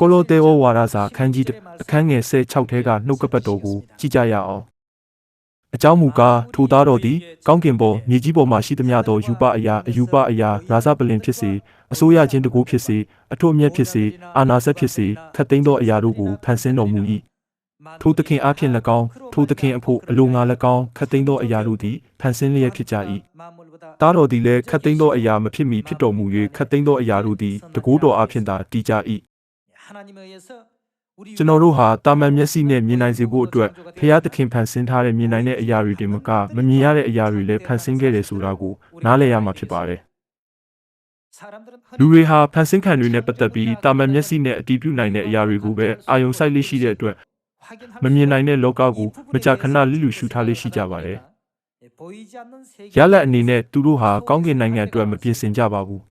ကိုလိုတေဝဝါဒစာအခန်းကြီးတစ်အခန်းငယ်16ထဲကနှုတ်ကပတ်တော်ကိုကြည့်ကြရအောင်အကြောင်းမူကားထိုသားတော်သည်ကောင်းကင်ပေါ်မြေကြီးပေါ်မှရှိသမျှသောယူပအရာအယူပအရာရာဇပလင်ဖြစ်စေအစိုးရချင်းတကူဖြစ်စေအထွတ်အမြတ်ဖြစ်စေအာနာဆက်ဖြစ်စေခတ်သိမ်းသောအရာတို့ကိုဖန်ဆင်းတော်မူ၏ထိုသခင်အားဖြင့်၎င်းထိုသခင်အဖို့အလိုငါ၎င်းခတ်သိမ်းသောအရာတို့သည်ဖန်ဆင်းလျက်ဖြစ်ကြ၏သားတော်သည်လည်းခတ်သိမ်းသောအရာမဖြစ်မီဖြစ်တော်မူ၍ခတ်သိမ်းသောအရာတို့သည်တကူတော်အားဖြင့်သာတည်ကြ၏ ကျွန်တော်တို့ဟာတာမန်မျက်စိနဲ့မြင်နိုင်စေဖို့အတွက်ဖျားသခင်ဖန်ဆင်းထားတဲ့မြင်နိုင်တဲ့အရာတွေတင်မကမမြင်ရတဲ့အရာတွေလည်းဖန်ဆင်းခဲ့တယ်ဆိုတာကိုနားလည်ရမှာဖြစ်ပါတယ်လူတွေဟာဖန်ဆင်းခံတွေနဲ့ပတ်သက်ပြီးတာမန်မျက်စိနဲ့အတည်ပြုနိုင်တဲ့အရာတွေကိုပဲအာယုံစိုက်လေးရှိတဲ့အတွက်မမြင်နိုင်တဲ့လောကကိုမကြာခဏလိလူရှုထားလေးရှိကြပါတယ်ရလက်အနေနဲ့သူတို့ဟာကောင်းကင်နိုင်ငံအတွက်မပြင်ဆင်ကြပါဘူး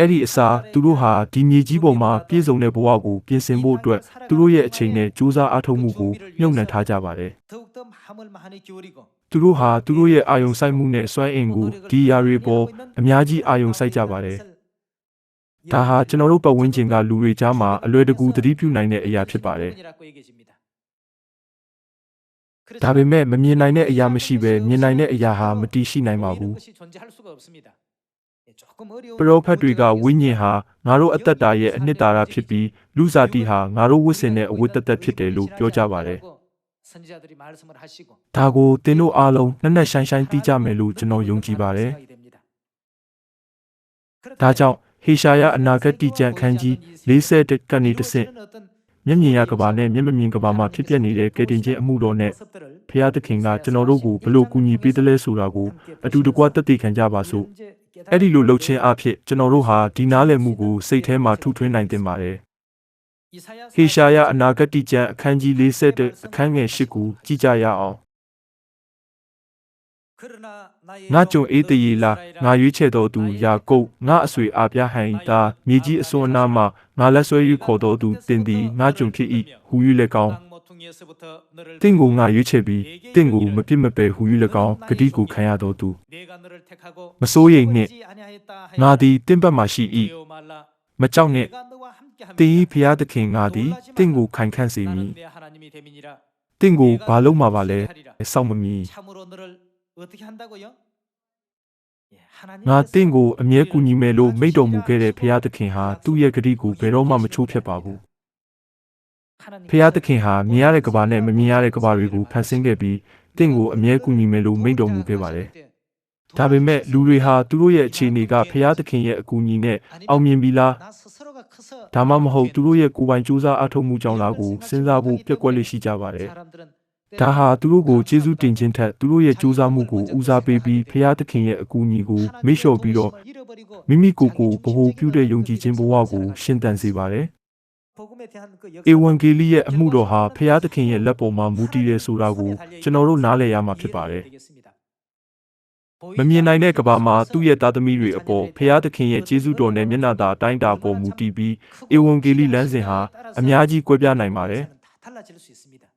အဲ့ဒီအစားသူတို့ဟာဒီမြေကြီးပေါ်မှာပြည့်စုံတဲ့ဘဝကိုပြင်ဆင်ဖို့အတွက်သူတို့ရဲ့အချိန်နဲ့ကြိုးစားအားထုတ်မှုကိုညှို့နှံထားကြပါတယ်။သူတို့ဟာသူတို့ရဲ့အာယုံစိုက်မှုနဲ့စွမ်းအင်ကိုဒီအရာတွေပေါ်အများကြီးအာယုံစိုက်ကြပါတယ်။ဒါဟာကျွန်တော်တို့ပတ်ဝန်းကျင်ကလူတွေကြားမှာအလွယ်တကူသတိပြုနိုင်တဲ့အရာဖြစ်ပါတယ်။ဒါပေမဲ့မမြင်နိုင်တဲ့အရာမရှိဘဲမြင်နိုင်တဲ့အရာဟာမတည်ရှိနိုင်ပါဘူး။ ပရောဖက်တွေကဝိညာဉ်ဟာငါတို့အသက်တာရဲ့အနှစ်သာရဖြစ်ပြီးလူစားတိဟာငါတို့ဝတ်ဆင်တဲ့အဝတ်သက်သက်ဖြစ်တယ်လို့ပြောကြပါတယ်။ဒါကိုသင်တို့အားလုံးနှစ်နက်ဆိုင်ဆိုင်သိကြမယ်လို့ကျွန်တော်ယုံကြည်ပါတယ်။ဒါကြောင့်ဟေရှာယအနာဂတ်တိကျမ်းခန်းကြီး40ကနေတစ်ဆင့်မျက်မြင်ရကဘာနဲ့မျက်မမြင်ကဘာမှာဖြစ်ပျက်နေတဲ့ကယ်တင်ခြင်းအမှုတော်နဲ့ဖျားသခင်ကကျွန်တော်တို့ကိုဘလို့ကူညီပေးတယ်လဲဆိုတာကိုအတူတကွတက်တည်ခံကြပါစို့။ အဲ့ဒီလိုလှုပ်ခြင်းအဖြစ်ကျွန်တော်တို့ဟာဒီနားလည်မှုကိုစိတ်ထဲမှာထုထွင်းနိုင်တင်ပါတယ်။ဟေရှာယအနာဂတ်တိကျမ်းအခန်းကြီး40အခန်းငယ်8ကိုကြည့်ကြရအောင်။ငါကြုံအေးတရေလာငါရွေးချယ်တော်သူယာကုပ်ငါအဆွေအားပြဟန်တာမြေကြီးအစွန်းအနားမှငါလက်ဆွဲယူခေါ်တော်သူတင်သည်ငါကြုံဖြစ်၏ဟူ၍လည်းကောင်း တင့်ကိုငါရွေးချယ်ပြီးတင့်ကိုမပြစ်မပယ်ဟူ၍လည်းကောင်းဂတိကိုခံရတော်သူမစိုးရိမ်နှင့်ငါသည်တင့်ဘက်မှရှိ၏မကြောက်နှင့်တင်းဤဖျားသခင်ငါသည်တင့်ကိုခိုင်ခန့်စေမည်တင့်ကိုဘာလို့မှာပါလဲစောင့်မမီငါတင့်ကိုအမြဲကူညီမယ်လို့မိတ်တော်မူခဲ့တဲ့ဖျားသခင်ဟာသူ့ရဲ့ဂတိကိုဘယ်တော့မှမချိုးဖျက်ပါဘူး ဖျားသခင်ဟာမြင်ရတဲ့ကဘာနဲ့မမြင်ရတဲ့ကဘာတွေကိုဖန်ဆင်းခဲ့ပြီးတင့်ကိုအမြဲကူညီမယ်လို့မိန့်တော်မူခဲ့ပါတယ်။ဒါပေမဲ့လူတွေဟာသူတို့ရဲ့အခြေအနေကဖျားသခင်ရဲ့အကူအညီနဲ့အောင်မြင်ပြီလား။ဒါမှမဟုတ်သူတို့ရဲ့ကိုယ်ပိုင်ကြိုးစားအားထုတ်မှုကြောင့်လားကိုစဉ်းစားဖို့ပြက်ကွက်လေးရှိကြပါတယ်။ဒါဟာသူတို့ကိုကျေးဇူးတင်ခြင်းထက်သူတို့ရဲ့ကြိုးစားမှုကိုဦးစားပေးပြီးဖျားသခင်ရဲ့အကူအညီကိုမေ့လျှော့ပြီးတော့မိမိကိုယ်ကိုဗဟုပြုတဲ့ယုံကြည်ခြင်းဘဝကိုရှင်းတန်စေပါတယ်။ ဧဝံဂေလိရဲ့အမှုတော်ဟာဖျားသခင်ရဲ့လက်ပေါ်မှာမူတည်တယ်ဆိုတာကိုကျွန်တော်တို့နားလည်ရမှာဖြစ်ပါတယ်။မမြင်နိုင်တဲ့ကဘာမှာသူ့ရဲ့သားသမီးတွေအပေါ်ဖျားသခင်ရဲ့ကျေးဇူးတော်နဲ့မျက်နှာသာအတိုင်းတာပေါ်မူတည်ပြီးဧဝံဂေလိလမ်းစဉ်ဟာအများကြီးကွဲပြားနိုင်ပါတယ်။